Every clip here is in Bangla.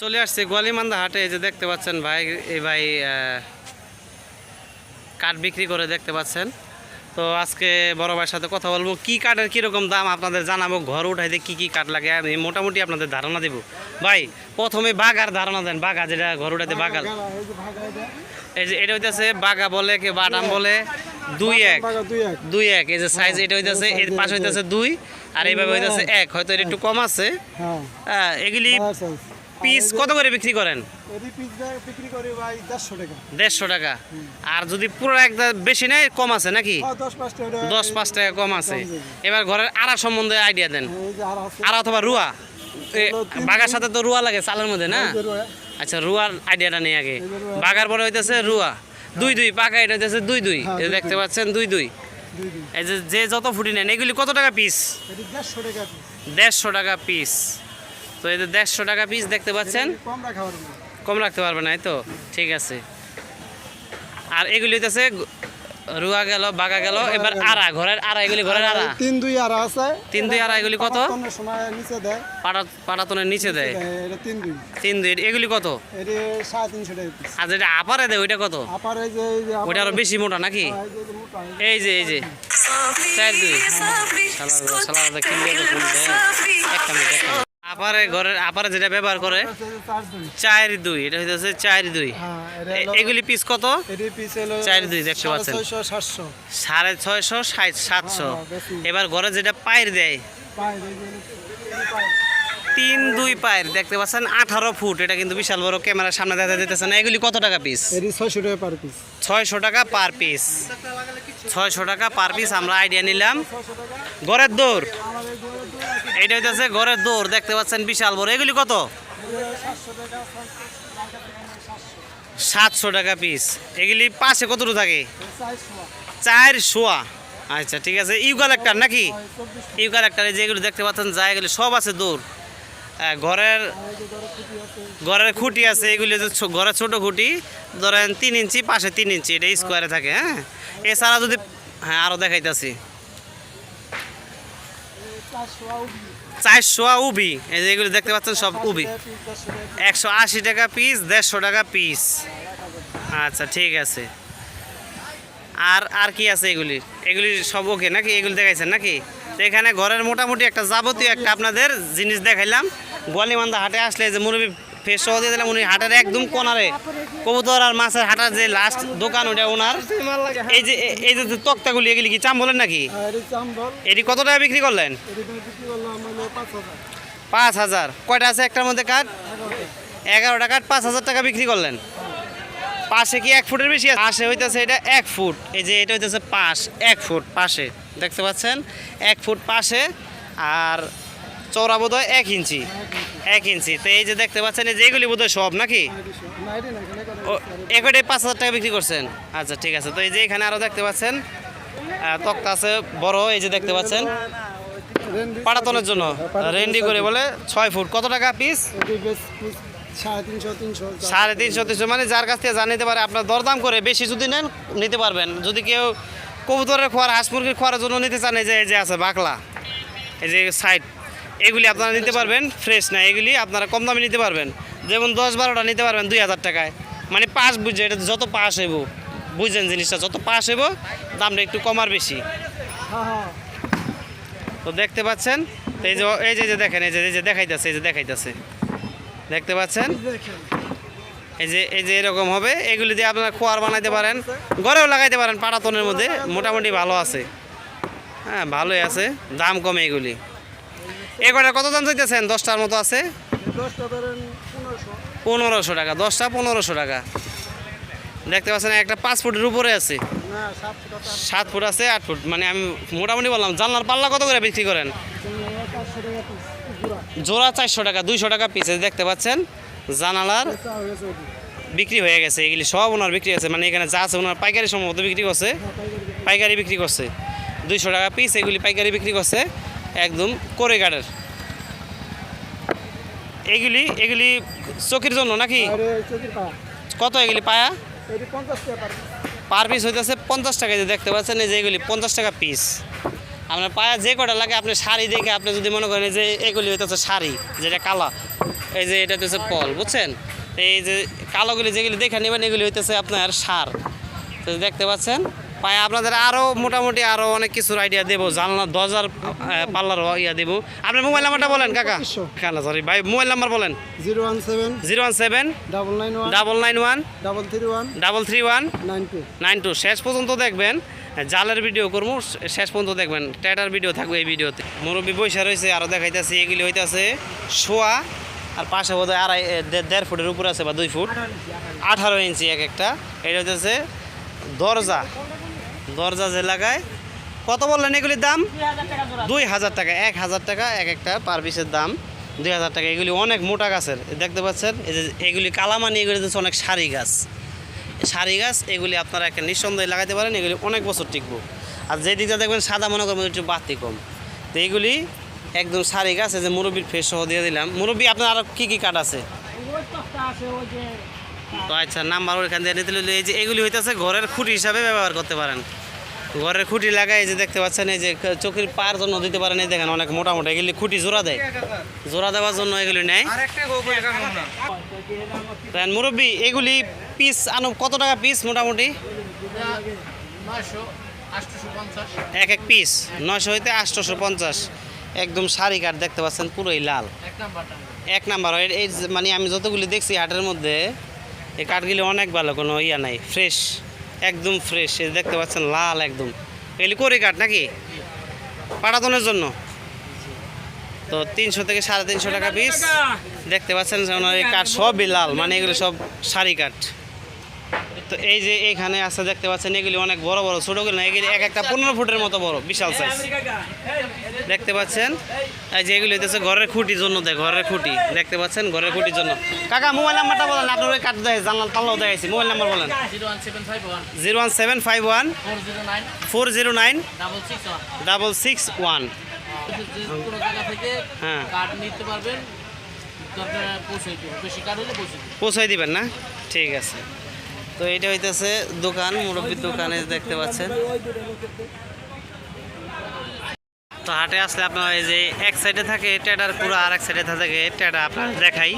চলে আসছে গোয়ালিমান্দা হাটে এই যে দেখতে পাচ্ছেন ভাই এই ভাই কাঠ বিক্রি করে দেখতে পাচ্ছেন। তো আজকে বড় ভাইয়ের সাথে কথা বলব কি কাঠের কীরকম দাম আপনাদের জানাব ঘর উঠাইতে কি কি কাঠ লাগে আমি মোটামুটি আপনাদের ধারণা দেব। ভাই প্রথমে বাগার ধারণা দেন বাগা যেটা ঘর উঠাইতে বাগার এই যে এটা। হইতেছে বাগা বলে কি বাটাম বলে দুই এক। দুই এক। এই যে সাইজ এটা হইতেছে এর পাশে হইতেছে দুই আর এইভাবে হইতেছে এক। হয়তো এটা একটু কম আছে। হ্যাঁ। এগুলি পিস কত করে বিক্রি করেন? দেড়শো টাকা। আর যদি পুরো একটা বেশি নেই কম আছে নাকি? দশ পাঁচ টাকা। দশ পাঁচ টাকা কম আছে। এবার ঘরের আড়া সম্বন্ধে আইডিয়া দেন। আর অথবা রুয়া? এ, বাগার সাথে তো রুয়া লাগে চালের মধ্যে না? আচ্ছা রুয়ার আইডিয়াটা নেই আগে। বাগার পরে হইতেছে রুয়া। দুই দুই পাকা এটা হইতেছে দুই দুই। হ্যাঁ, দেখতে পাচ্ছেন দুই দুই। এই যে যে যত ফুটি নেন এগুলি কত টাকা পিস দেড়শো টাকা পিস তো এই যে দেড়শো টাকা পিস দেখতে পাচ্ছেন? কম রাখতে পারবে না তো? ঠিক আছে। আর এগুলি হইতেছে রুয়া গেল বাগা গেল এবার আড়া ঘরের আড়া এগুলি ঘরের আড়া? তিন দুই আর আছে। তিন দুই আড়া এগুলি কত? সময় নিচে দেয়। পাটা পাটাতনের নিচে দেয়। তিন দুই। তিন দুই এগুলি কত? সাড়ে তিনশো টাকা আর যেটা আপারে দেয় ওইটা কত? আপার যে ওইটা আরও বেশি মোটা নাকি? হ্যাঁ, এই যে- এই যে- চার দুই। সালাদ সালাদ। একটা মিনিট একটা। আপারে ঘরের আপারে যেটা ব্যবহার করে চার দুই। এটা হইতেছে চার দুই। হ্যাঁ এগুলি পিস কত? চার দুই দেখতে পাচ্ছেন। সাড়ে ছয়শো ষাট সাতশো। হ্যাঁ, এবার ঘরে যেটা পায়ের দেয়। তিন দুই পায়ের দেখতে পাচ্ছেন আঠারো ফুট। এটা কিন্তু বিশাল বড় ক্যামেরার সামনে দেখা দিতেছে না। এগুলি কত টাকা পিস ছয়শো টাকা পার পিস ছয়শো টাকা পার পিস ছয়শো টাকা পার পিস আমরা আইডিয়া নিলাম। ঘরের দৌড়। এইটা হইতেছে ঘরের দৌড় দেখতে পাচ্ছেন বিশাল বড়। এগুলি কত? সাতশো টাকা পিস এগুলি পাশে কতটুকু থাকে? চার শোয়া। আচ্ছা ঠিক আছে। ইউকালেক্টার নাকি? ইউকালেক্টার যেগুলো দেখতে পাচ্ছেন যা সব আছে দৌড় আহ, ঘরের ঘরের খুঁটি আছে এগুলি ঘরের ছোট খুঁটি। ধরেন তিন ইঞ্চি পাশে তিন ইঞ্চি এটা স্কোয়ারে থাকে হ্যাঁ? এছাড়া যদি হ্যাঁ আরও দেখাইতেছি। চারশো উবি। এই যে এগুলো দেখতে পাচ্ছেন সব উবি। একশো আশি টাকা পিস দেড়শো টাকা পিস আচ্ছা ঠিক আছে। আর আর কি আছে এগুলি? এগুলি সব ওকে নাকি? এগুলি দেখাইছেন নাকি? এখানে ঘরের মোটামুটি একটা যাবতীয় একটা আপনাদের জিনিস দেখাইলাম। গোয়ালিমান্দা হাটে আসলে যে মুরবি ফেস সহ দিয়ে দিলাম। উনি হাটের একদম কোনারে। কবুতর আর মাছের হাটার যে লাস্ট দোকান ওটা ওনার। এই যে এই যে তক্তাগুলি, এগুলি কি চাম বলেন নাকি? এটি কত টাকা বিক্রি করলেন? পাঁচ হাজার। কয়টা আছে একটার মধ্যে কাঠ? এগারোটা কাঠ, পাঁচ হাজার টাকা বিক্রি করলেন। পাশে কি এক ফুটের বেশি পাশে হইতেছে এটা এক ফুট। এই যে এটা হইতেছে পাশ, এক ফুট পাশে। দেখতে পাচ্ছেন? এক ফুট পাশে আর চৌড়া বোধ হয় এক ইঞ্চি। এক ইঞ্চি। তো এই যে দেখতে পাচ্ছেন, এই যে এগুলি বোধ হয় সব নাকি? এবারে পাঁচ হাজার টাকা বিক্রি করছেন? আচ্ছা ঠিক আছে। তো এই যে এখানে আরও দেখতে পাচ্ছেন তক্তা আছে বড়, এই যে দেখতে পাচ্ছেন। পাড়াতনের জন্য, রেন্ডি করে বলে ছয় ফুট। কত টাকা পিস সাড়ে তিনশো তিনশো। মানে যার কাছ থেকে যা নিতে পারে, আপনার দরদাম করে বেশি যদি নেন, নিতে পারবেন। যদি কেউ কবুতরের খোয়ার, হাঁস মুরগির খোয়ার জন্য নিতে চান, এই যে এই যে আছে, বাকলা। এই যে সাইড এগুলি আপনারা নিতে পারবেন ফ্রেশ না, এগুলি আপনারা কম দামে নিতে পারবেন। যেমন দশ বারোটা নিতে পারবেন দুই হাজার টাকায়। মানে পাস বুঝছে এটা যত পাস হইব বুঝছেন জিনিসটা, যত পাস হইব, দামটা একটু কমার বেশি। তো দেখতে পাচ্ছেন এই যে এই যে দেখেন, এই যে এই যে দেখাইতেছে, এই যে দেখাইতেছে। দেখতে পাচ্ছেন? এই যে এই যে এরকম হবে, এগুলি দিয়ে আপনারা খোয়ার বানাইতে পারেন, ঘরেও লাগাইতে পারেন পাটাতনের মধ্যে, মোটামুটি ভালো আছে। হ্যাঁ ভালোই আছে, দাম কমে এগুলি। এগুলো কত দাম চাইতেছেন? দশটার মতো আছে? পনেরোশো। টাকা দশটা পনেরোশো টাকা। দেখতে পাচ্ছেন একটা পাঁচ ফুটের উপরে আছে। সাত ফুট আছে। আট ফুট। মানে আমি মোটামুটি বললাম জানলার পাল্লা কত করে বিক্রি করেন? জোড়া চারশো টাকা দুইশো টাকা পিসে দেখতে পাচ্ছেন? জানালার বিক্রি হয়ে গেছে এগুলি সব ওনার বিক্রি আছে মানে এখানে যা আছে ওনার পাইকারি সম্ভবত বিক্রি করছে। পাইকারি বিক্রি করছে। দুইশো টাকা পিস এগুলি পাইকারি বিক্রি করছে। একদম করে গাড়ের। এগুলি এগুলি চোখের জন্য নাকি? কত এগুলি পায়া? Per piece. হইতেছে পঞ্চাশ টাকা যে দেখতে পাচ্ছেন এই যে এগুলি পঞ্চাশ টাকা পিস। আপনার পায়া যে কটা লাগে আপনি শাড়ি দেখে আপনি যদি মনে করেন যে এগুলি হইতেছে শাড়ি যেটা কালা এই যে এটা হচ্ছে পল বুঝছেন? এই যে কালোগুলি যেগুলি দেখে নেবেন এগুলি হইতেছে আপনার সার। তো দেখতে পাচ্ছেন পায়ে আপনাদের আরও মোটামুটি আরও অনেক কিছুর আইডিয়া দেবো। জানলা দরজার পাল্লার ইয়া দেবো। আপনার মোবাইল নাম্বারটা বলেন কাকা। কাকা সরি ভাই মোবাইল নাম্বার বলেন। Zero one seven zero one seven double nine one double nine one double three one double three one nine two. Nine two. শেষ পর্যন্ত দেখবেন জালের ভিডিও করব শেষ পর্যন্ত দেখবেন। ট্যাটার ভিডিও থাকবে এই ভিডিওতে। মুরব্বী বৈশা রয়েছে আরও দেখাইতেছে এগুলি হইতেছে শোয়া আর পাশে বোধ হয় আড়াই দেড় ফুটের উপরে আছে বা দুই ফুট। আঠারো ইঞ্চি এক একটা। এটা হইতেছে দরজা। দরজা যে লাগায়, কত বললেন এগুলির দাম? দুই হাজার টাকা, এক হাজার টাকা, এক একটা পার পিসের দাম। দুই হাজার টাকা, এগুলি অনেক মোটা গাছের, দেখতে পাচ্ছেন? এই যে এগুলি কালামানি, এগুলি হচ্ছে অনেক সারি গাছ। সারি গাছ, এগুলি আপনারা একটা নিঃসন্দেহে লাগাতে পারেন, এগুলি অনেক বছর টিকবো। আর যে দিকটা দেখবেন, সাদা মনে করবেন একটু বাতি কম। তো এইগুলি একদম সারি গাছ, এই যে মুরব্বীর ফ্রেশ সহ দিয়ে দিলাম। মুরব্বি, আপনার আরও কী কী কাঠ আছে? তো আচ্ছা নাম্বার ওইখান দিয়ে নিতে এই যে এগুলি হইতেছে ঘরের খুঁটি হিসাবে ব্যবহার করতে পারেন। ঘরের খুঁটি লাগাই এই যে দেখতে পাচ্ছেন এই যে চোখের পায়ের জন্য দিতে পারেন এই দেখেন অনেক মোটা মোটা এগুলি খুঁটি জোড়া দেয়। জোড়া দেওয়ার জন্য এগুলি নেয়। মুরব্বি এগুলি পিস আনো কত টাকা পিস মোটামুটি? এক এক পিস নয়শো হইতে আটশোশো পঞ্চাশ। একদম শাড়ি কাঠ দেখতে পাচ্ছেন পুরোই লাল। এক নাম্বার এই মানে আমি যতগুলি দেখছি হাটের মধ্যে এই কাঠগুলি অনেক ভালো কোনো ইয়া নাই ফ্রেশ একদম ফ্রেশ এই দেখতে পাচ্ছেন, লাল একদম। এগুলি করি কাঠ নাকি? পাটাতনের জন্য। তো তিনশো থেকে সাড়ে তিনশো টাকা পিস দেখতে পাচ্ছেন এই কাঠ সবই লাল মানে এগুলো সব শাড়ি কাঠ। তো এই যে এখানে আছে দেখতে পাচ্ছেন এগুলি অনেক বড় বড় ছোটোগুলো না এগুলি এক একটা পনেরো ফুটের মতো বড় বিশাল সাইজ দেখতে পাচ্ছেন? এই যে এগুলি হইতেছে ঘরের খুঁটির জন্য দেয় ঘরের খুঁটি। দেখতে পাচ্ছেন? ঘরের খুঁটির জন্য। কাকা মোবাইল নাম্বারটা বলেন আপনার ওই কাঠ দেয় জানলাল পাল্লাও দেখাইছি। মোবাইল নাম্বার বলেন। Zero one seven five one. Four zero nine double six one হ্যাঁ। নিতে পারবেন পৌঁছাই দিবেন না? ঠিক আছে। তো এটা হইতেছে দোকান, মুরব্বীর দোকানে দেখতে পাচ্ছেন। তো হাটে আসলে আপনার এই যে এক সাইডে থাকে টেডার পুরো আর এক সাইডে থাকে টেডা আপনার দেখাই।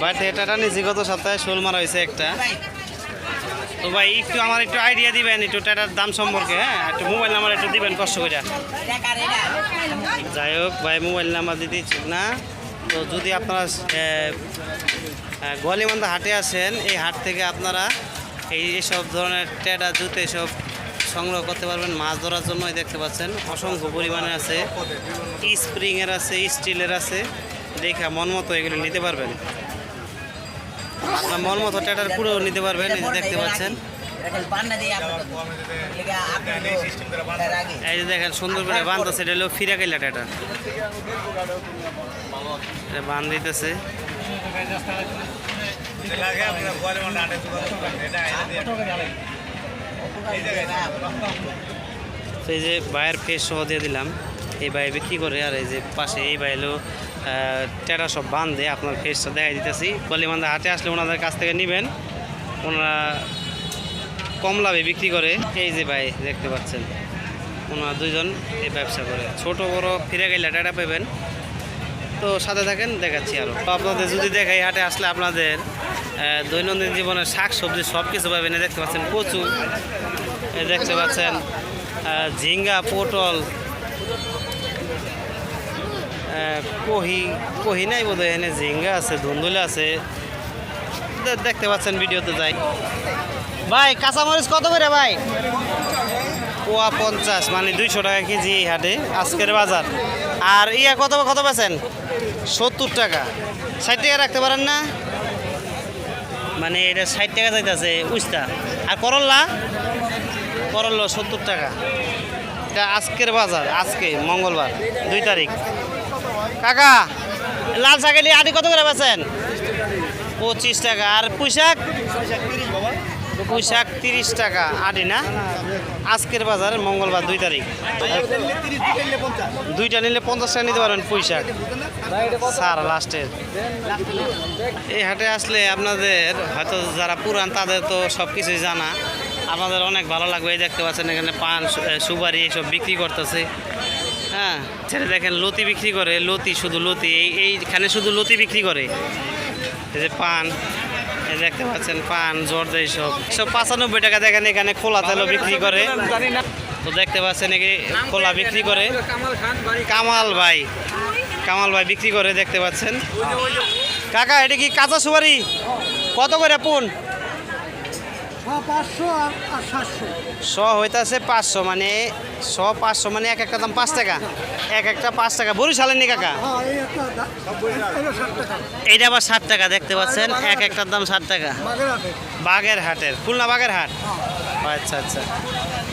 বাড়িতে টেডা নিয়েছি গত সপ্তাহে শোল মারা হয়েছে একটা। তো ভাই, একটু আমার একটু আইডিয়া দিবেন একটু টেডার দাম সম্পর্কে হ্যাঁ? একটু মোবাইল নাম্বার একটু দিবেন কষ্ট করে যাই হোক, ভাই মোবাইল নাম্বার দিতে ইচ্ছুক না। তো যদি আপনারা গোয়ালিমান্দা হাটে আসেন, এই হাট থেকে আপনারা এই সব ধরনের টেডা, জুতো এসব সংগ্রহ করতে পারবেন। মাছ ধরার জন্য দেখতে পাচ্ছেন। অসংখ্য পরিমাণে আছে। স্প্রিংয়ের আছে, স্টিলের আছে। দেখা, মন মতো এগুলো নিতে পারবেন। মন মতো টেডার পুরো নিতে পারবেন দেখতে পাচ্ছেন। এই যে দেখেন, সুন্দর করে বাঁধতেছে। এটা হলো ফিরা এটা বান দিতেছে। তো এই যে ভাইয়ের ফেস সহ দিয়ে দিলাম। এই ভাই বিক্রি করে, আর এই যে পাশে এই ভাই টেরা সব বান্ধে, আপনার ফেসটা দেখাই দিতেছি। কলিমান্দা হাটে আসলে ওনাদের কাছ থেকে নেবেন। ওনারা কম লাভে বিক্রি করে। এই যে ভাই, দেখতে পাচ্ছেন। ওনারা দুইজন এই ব্যবসা করে। ছোট, বড়, ফিরে গেলে টেটা পাবেন তো সাথে থাকেন, দেখাচ্ছি আরও তো আপনাদের যদি দেখাই হাটে আসলে আপনাদের দৈনন্দিন জীবনের শাক, সবজি সব কিছু পাবেন দেখতে পাচ্ছেন, কচু দেখতে পাচ্ছেন ঝিঙ্গা, পটল কহি কহি নাই বোধ এখানে ঝিঙ্গা আছে, ধুন্দুলে আছে। দেখতে পাচ্ছেন, ভিডিওতে যাই। ভাই, কাঁচামরিচ কত করে ভাই? পোয়া পঞ্চাশ মানে দুইশো টাকা কেজি এই হাটে, আজকের বাজার। আর ইয়া কত কত পেয়েছেন সত্তর টাকা। ষাট টাকা রাখতে পারেন না? মানে এটা ষাট টাকা চাইতেছে, উস্তা। আর করল্লা করল্লা সত্তর টাকা। এটা আজকের বাজার, আজকে, মঙ্গলবার, দুই তারিখ। কাকা, লাল শাকেলি আদি কত করে বেছেন পঁচিশ টাকা। আর পুঁইশাক পুঁইশাক তিরিশ টাকা আটি না? আজকের বাজার মঙ্গলবার দুই তারিখ। দুইটা নিলে পঞ্চাশ টাকা নিতে পারবেন পুঁইশাক স্যার, লাস্টের। এই হাটে আসলে আপনাদের হয়তো যারা পুরান, তাদের তো সব কিছুই জানা। আপনাদের অনেক ভালো লাগবে, এই দেখতে পাচ্ছেন এখানে পান সুপারি এসব বিক্রি করতেছে। হ্যাঁ ছেলে দেখেন লতি বিক্রি করে, লতি শুধু লতি এইখানে শুধু লতি বিক্রি করে। এই যে পান দেখতে পাচ্ছেন, পান, জর্দা এইসব। সব পাঁচানব্বই টাকা দেখেন এখানে খোলা তেলও বিক্রি করে। তো দেখতে পাচ্ছেন এখানে খোলা বিক্রি করে। কামাল ভাই কামাল ভাই বিক্রি করে, দেখতে পাচ্ছেন। কাকা, এটা কি কাঁচা সুপারি? কত করে পুন? পাঁচশো আর সাতশো। শ হইতাছে পাঁচশো মানে শ পাঁচশো মানে এক একটা দাম পাঁচ টাকা। এক একটা পাঁচ টাকা। বরিশালের নি কাকা? হ্যাঁ এইটা আবার ষাট টাকা দেখতে পাচ্ছেন? এক একটার দাম ষাট টাকা। বাগের হাটের খুলনা বাগের হাট আচ্ছা আচ্ছা।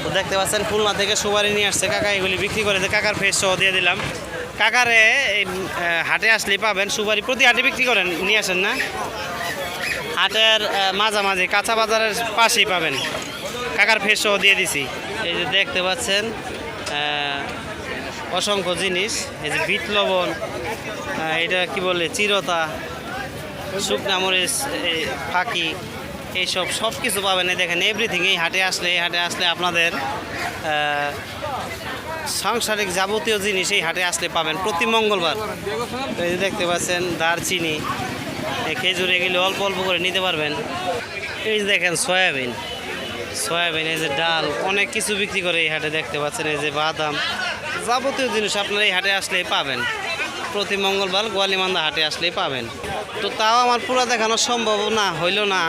তো দেখতে পাচ্ছেন খুলনা থেকে সুপারি নিয়ে আসছে কাকা। এগুলি বিক্রি করে কাকার ফেস সহ দিয়ে দিলাম। কাকারে এই হাটে আসলেই পাবেন। সুপারি প্রতি হাটে বিক্রি করেন নিয়ে আসেন না? হাটের মাঝামাঝি কাঁচা বাজারের পাশেই পাবেন। কাকার ফেস সহ দিয়ে দিছি। এই যে দেখতে পাচ্ছেন অসংখ্য জিনিস। এই যে বিট লবণ এটা কি বলে, চিরতা, শুকনা মরিচ ফাঁকি, এইসব সব কিছু পাবেন। এই দেখেন এভরিথিং এই হাটে আসলে, এই হাটে আসলে আপনাদের সাংসারিক যাবতীয় জিনিস এই হাটে আসলে পাবেন প্রতি মঙ্গলবার। এই যে দেখতে পাচ্ছেন, দারচিনি খেজুর এগুলো অল্প অল্প করে নিতে পারবেন। এই দেখেন সয়াবিন। সয়াবিন, এই যে ডাল, অনেক কিছু বিক্রি করে এই হাটে দেখতে পাচ্ছেন, এই যে বাদাম। যাবতীয় জিনিস আপনারা এই হাটে আসলেই পাবেন। প্রতি মঙ্গলবার গোয়ালিমান্দা হাটে আসলেই পাবেন। তো তাও আমার পুরো দেখানো সম্ভব না, হইল না।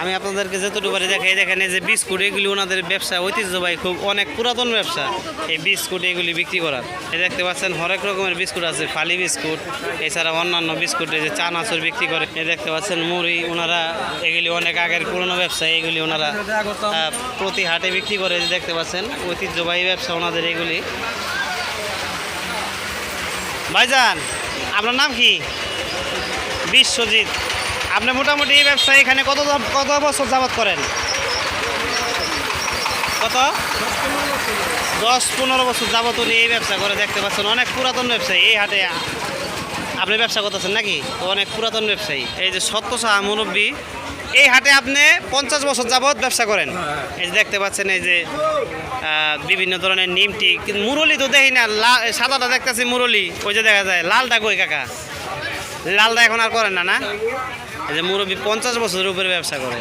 আমি আপনাদেরকে যতটুকু পারি দেখাই, দেখেন যে বিস্কুট, এগুলি ওনাদের ব্যবসা, ঐতিহ্যবাহী, খুব অনেক পুরাতন ব্যবসা। এই বিস্কুট, এগুলি বিক্রি করার দেখতে পাচ্ছেন, হরেক রকমের বিস্কুট আছে, ফালি বিস্কুট, এছাড়া অন্যান্য বিস্কুট যে চানাচুর বিক্রি করে। এই দেখতে পাচ্ছেন, মুড়ি, ওনারা, এগুলি অনেক আগের পুরনো ব্যবসা, এগুলি ওনারা প্রতি হাটে বিক্রি করে। দেখতে পাচ্ছেন, ঐতিহ্যবাহী ব্যবসা ওনাদের এগুলি। ভাইজান, আপনার নাম কি? বিশ্বজিৎ। আপনি মোটামুটি এই ব্যবসা এখানে কত কত বছর যাবত করেন? কত? দশ পনেরো বছর যাবত উনি এই ব্যবসা করে দেখতে পাচ্ছেন। অনেক পুরাতন ব্যবসায়ী এই হাটে। আপনি ব্যবসা করতেছেন নাকি? অনেক পুরাতন ব্যবসায়ী। এই যে সত্য সাহা মুরব্বী এই হাটে আপনি পঞ্চাশ বছর যাবত ব্যবসা করেন। এই যে দেখতে পাচ্ছেন এই যে বিভিন্ন ধরনের নিমটি কিন্তু মুরলি তো দেখি না লা- সাদাটা দেখতেছি মুরলি। ওই যে দেখা যায় লালটা কই কাকা? লালটা এখন আর করেন না না? এই যে মুরব্বী পঞ্চাশ বছরের উপরে ব্যবসা করে।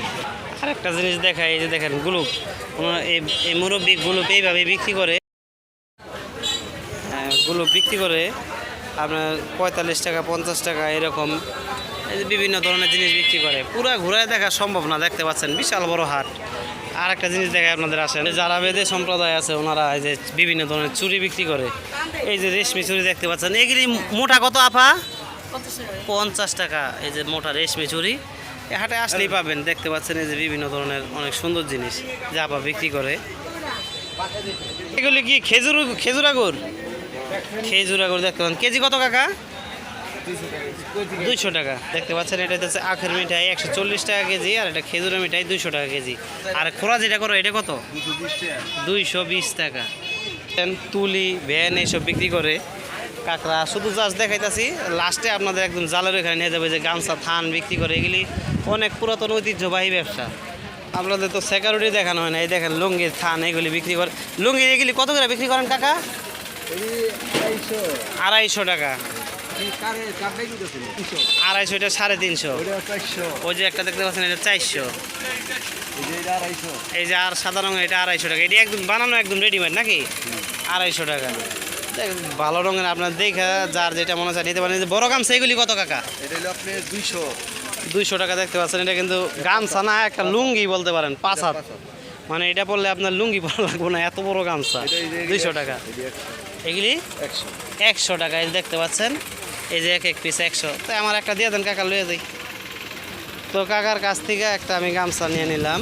আরেকটা জিনিস দেখায় এই যে দেখেন গুলুপ এই মুরব্বী গুলুপ এইভাবে বিক্রি করে। আহ, গুলো বিক্রি করে আপনার পঁয়তাল্লিশ টাকা পঞ্চাশ টাকা এরকম। বিভিন্ন ধরনের জিনিস বিক্রি করে। পুরো ঘুরে দেখা সম্ভব না দেখতে পাচ্ছেন বিশাল বড় হাট। আর একটা জিনিস দেখায় আপনাদের আসেন। যারা বেদে সম্প্রদায় আছে ওনারা এই যে বিভিন্ন ধরনের চুরি বিক্রি করে। এই যে রেশমি চুরি দেখতে পাচ্ছেন। এগুলি মোটা কত আপা? পঞ্চাশ টাকা এই যে মোটা রেশমি চুরি। এই হাটে আসলেই পাবেন, দেখতে পাচ্ছেন এই যে বিভিন্ন ধরনের অনেক সুন্দর জিনিস, যা আপা বিক্রি করে। এগুলি কি খেজুর খেজুর আগুর? খেজুর আগুর দেখতে পাচ্ছেন কেজি কত কাকা? দুইশো টাকা। দেখতে পাচ্ছেন, এটা হচ্ছে আখের মিঠাই, একশো চল্লিশ টাকা কেজি, আর এটা খেজুরের মিঠাই, দুইশো টাকা কেজি। আর খোলা যেটা করো, এটা কত? দুইশো বিশ টাকা। তুলি, ভ্যান, এইসব বিক্রি করে। কাঁকড়া, শুধু জাস্ট দেখাইতাছি লাস্টে আপনাদের একদম জালের এখানে নিয়ে যাবে যে গামছা, থান বিক্রি করে, এগুলি অনেক পুরাতন ঐতিহ্যবাহী ব্যবসা। আপনাদের তো সিকিউরিটি দেখানো হয় না, এই দেখেন লুঙ্গি, থান, এগুলি বিক্রি করে লুঙ্গি, এগুলি কত করে বিক্রি করেন কাকা? আড়াইশো টাকা। আড়াইশো, এটা সাড়ে তিনশো। ওই যে একটা দেখতে পাচ্ছেন, এটা চারশো। এই যে আর সাদা রঙের, এটা আড়াইশো টাকা। এটা একদম বানানো একদম রেডিমেড নাকি? আড়াইশো টাকা। ভালো রঙের আপনার দেখে যার যেটা মনে হয় নিতে পারেন। বড় গামছা এগুলি কত কাকা? এটা হলো আপনি দুইশো। দুইশো টাকা দেখতে পাচ্ছেন এটা কিন্তু গামছা না একটা লুঙ্গি বলতে পারেন পাঁচ হাত। মানে এটা পড়লে আপনার লুঙ্গি পরা লাগবে না এত বড় গামছা দুইশো টাকা। এগুলি একশো। একশো। টাকা এই দেখতে পাচ্ছেন এই যে এক এক পিস একশো। তো আমার একটা দিয়ে দেন কাকা লুয়ে দিই তো কাকার কাছ থেকে একটা আমি গামছা নিয়ে নিলাম।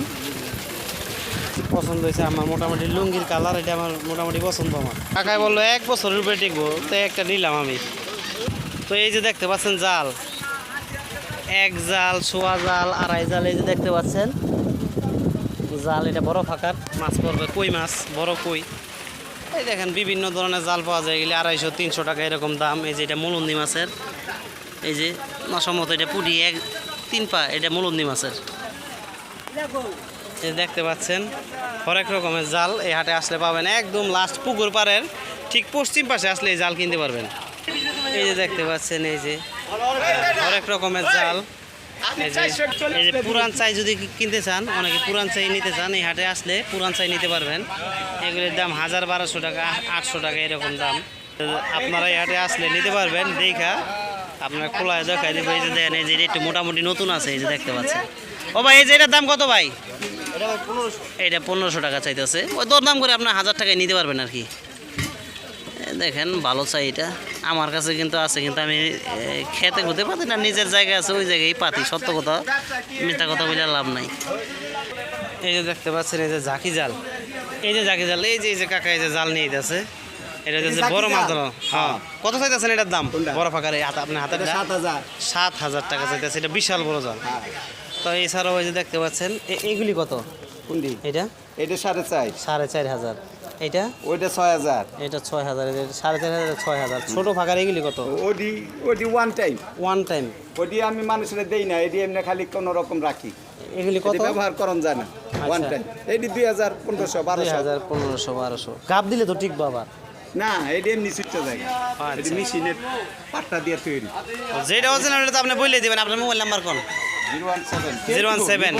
পছন্দ হয়েছে আমার মোটামুটি লুঙ্গির কালার, এটা আমার মোটামুটি পছন্দ আমার। কাকায় বলল, এক বছরের উপরে টিকবো। তো একটা নিলাম আমি। তো এই যে দেখতে পাচ্ছেন জাল। এক জাল, সোয়া জাল, আড়াই জাল, এই যে দেখতে পাচ্ছেন। জাল এটা বড় ফাঁকার, মাছ পড়বে কই মাছ, বড় কই? এই দেখেন, বিভিন্ন ধরনের জাল পাওয়া যায়, এগুলি আড়াইশো, তিনশো টাকা এরকম দাম। এই যে এটা মুলন্দি মাছের। এই যে সম্ভবত এটা পুরি এক, তিন পা, এটা মুলন্দি মাছের। এই দেখতে পাচ্ছেন, হরেক রকমের জাল এই হাটে আসলে পাবেন। একদম লাস্ট পুকুর পাড়ের, ঠিক পশ্চিম পাশে আসলে এই জাল কিনতে পারবেন। এই যে দেখতে পাচ্ছেন, এই যে হরেক রকমের জাল। এই যে পুরান চাই যদি কিনতে চান, অনেকে পুরান চাই নিতে চান, এই হাটে আসলে পুরান চাই নিতে পারবেন। এগুলির দাম হাজার বারোশো টাকা, আটশো টাকা এরকম দাম। আপনারা এই হাটে আসলে নিতে পারবেন, দেখা আপনার খোলায় দেখাই দেবো। এই যে দেখেন এই যে একটু মোটামুটি নতুন আছে, এই যে দেখতে পাচ্ছেন। ও ভাই, এই যে এটার দাম কত ভাই? এইটা পনেরোশো। টাকা চাইতেছে। ওই দর দাম করে আপনার হাজার টাকায় নিতে পারবেন আর কি। দেখেন ভালো চাই এটা। আমার কাছে কিন্তু আছে কিন্তু আমি খেতে খুঁতে পাতি না। নিজের জায়গায় আছে ওই জায়গায় পাতি। সত্য কথা মিথ্যা কথা বলে লাভ নাই। এই যে দেখতে পাচ্ছেন এই যে ঝাঁকি জাল। এই যে ঝাঁকি জাল এই যে এই যে কাকা এই যে জাল নিয়ে যাচ্ছে এটা হচ্ছে বড় মাছ ধরো হ্যাঁ। কত চাইতেছেন এটার দাম? বড় ফাঁকারে হাতে আপনার সাত হাজার। সাত হাজার টাকা চাইতেছে। এটা বিশাল বড় জাল। হ্যাঁ। তো এছাড়াও ওই যে দেখতে পাচ্ছেন এ- এইগুলি কত? কোনটি? এটা? এটা সাড়ে চার। সাড়ে চার হাজার। এটা? ওইটা ছয় হাজার। এটা ছয় হাজার সাড়ে চার হাজার ছয় হাজার। ছোটো ফাঁকার এগুলি কত? ওডি ওডি ওয়ান টাইম ওয়ান টাইম ওডি আমি মানুষের দেই না এডি এমনি খালি কোনো রকম রাখি। এগুলি কত? ব্যবহার করন যায় না। ওয়ান টাইম এডি দুই হাজার পনেরোশো বারোশো। হাজার পনেরোশো বারোশো। গাপ দিলে তো ঠিক বাবা না এডি এমনি ছুটতে যায়। আচ্ছা। এটি মেশিনের পাট্টা দিয়ে তৈরি। যেটা অরিজিনাল ওটা তো আপনি বলে দেবেন। আপনার মোবাইল নাম্বার কোন? Zero one seven.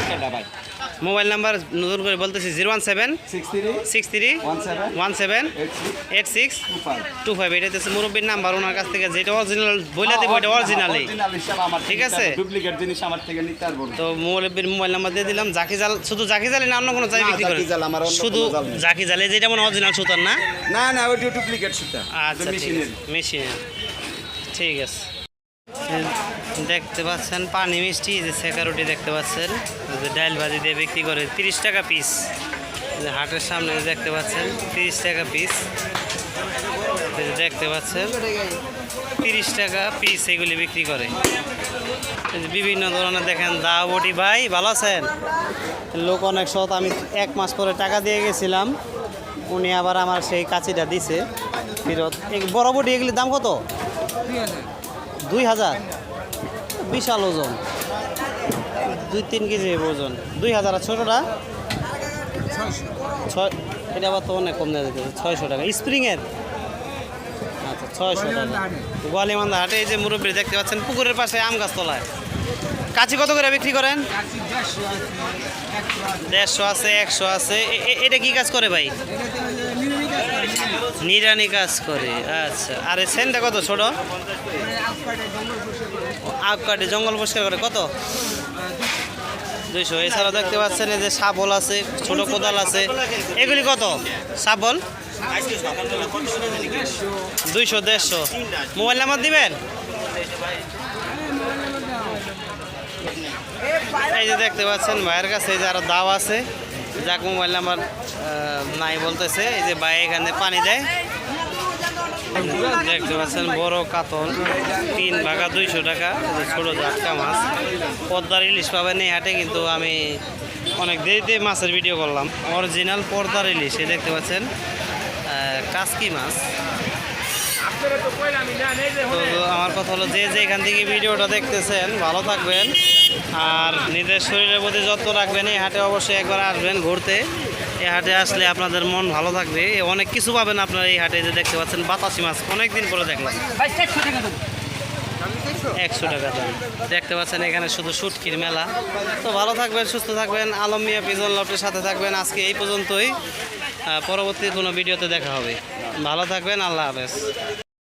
Mobile number নতুন করে বলতেছি zero one seven. Six three. One seven. Eight six. Two five. এটা হচ্ছে মুরব্বীর নাম্বার ওনার কাছ থেকে যেটা অরিজিনাল বলে দেবো এটা অরিজিনালি ঠিক আছে? ডুপ্লিকেট জিনিস আমার থেকে নিতে পারব তো মুরব্বীর মোবাইল নাম্বার দিয়ে দিলাম জাকি জাল শুধু জাকি জালে না অন্য কোনো চাই বিক্রি করে? শুধু। জাকি জালে যেটা মানে অরিজিনাল সুতার না? না না ওইটি ডুপ্লিকেট সুতা আচ্ছা মেশিনের ঠিক আছে। দেখতে পাচ্ছেন, পানি মিষ্টি যে সেকা রুটি দেখতে পাচ্ছেন যে ডাল ভাজি দিয়ে বিক্রি করে, তিরিশ টাকা পিস। যে হাটের সামনে দেখতে পাচ্ছেন, তিরিশ টাকা পিস। দেখতে পাচ্ছেন, তিরিশ টাকা পিস এগুলি বিক্রি করে। বিভিন্ন ধরনের দেখেন দা বটি, ভাই, ভালো আছেন? লোক অনেক সৎ, আমি এক মাস পরে টাকা দিয়ে গেছিলাম, উনি আবার আমার সেই কাঁচিটা দিছে, ফেরত। বড় বটি এগুলির দাম কত? দুই হাজার। বিশাল ওজন। দুই তিন কেজি ওজন। দুই হাজার আর ছোটোটা? ছয়, এটা আবার তো অনেক কম দেওয়া যেতেছে ছয়শো টাকা। স্প্রিংয়ের? আচ্ছা ছয়শো টাকা। গোয়ালিমান্দা হাটে এই যে মুরব্বী দেখতে পাচ্ছেন, পুকুরের পাশে আম গাছ তলায়। কাঁচি কত করে বিক্রি করেন? দেড়শো আছে, একশো আছে। এটা কি কাজ করে ভাই? নিরানি কাজ করে আচ্ছা। আর সেনটা কত, ছোট? আগ কাটে, জঙ্গল পরিষ্কার করে, কত? দুইশো। এছাড়া দেখতে পাচ্ছেন যে শাবল আছে, ছোট কোদাল আছে। এগুলি কত? শাবল? দুইশো, দেড়শো। মোবাইল নাম্বার দিবেন? এই যে দেখতে পাচ্ছেন ভাইয়ের কাছে, এই যে আরও দাও আছে। যাক, মোবাইল নাম্বার নাই বলতেছে। এই যে ভাই এখানে পানি দেয়। দেখতে পাচ্ছেন বড় কাতল, তিন ভাগা দুইশো টাকা ছোট জাটকা মাছ। পদ্মার ইলিশ পাবেন এই হাটে, কিন্তু আমি অনেক দেরিতে মাছের ভিডিও করলাম। অরিজিনাল পর্দার ইলিশ দেখতে পাচ্ছেন কাসকি মাছ। তো আমার কথা হলো, যে যে এখান থেকে ভিডিওটা দেখতেছেন, ভালো থাকবেন। আর নিজের শরীরের প্রতি যত্ন রাখবেন, এই হাটে অবশ্যই একবার আসবেন ঘুরতে। এই হাটে আসলে আপনাদের মন ভালো থাকবে। অনেক কিছু পাবেন আপনারা এই হাটে যে দেখতে পাচ্ছেন বাতাসি মাছ। অনেকদিন পরে দেখলাম। একশো টাকা দাম। দেখতে পাচ্ছেন এখানে শুধু শুটকির মেলা। তো ভালো থাকবেন সুস্থ থাকবেন। আলম মিয়া পিজন লফটের সাথে থাকবেন। আজকে এই পর্যন্তই। পরবর্তী কোনো ভিডিওতে দেখা হবে। ভালো থাকবেন আল্লাহ হাফেজ।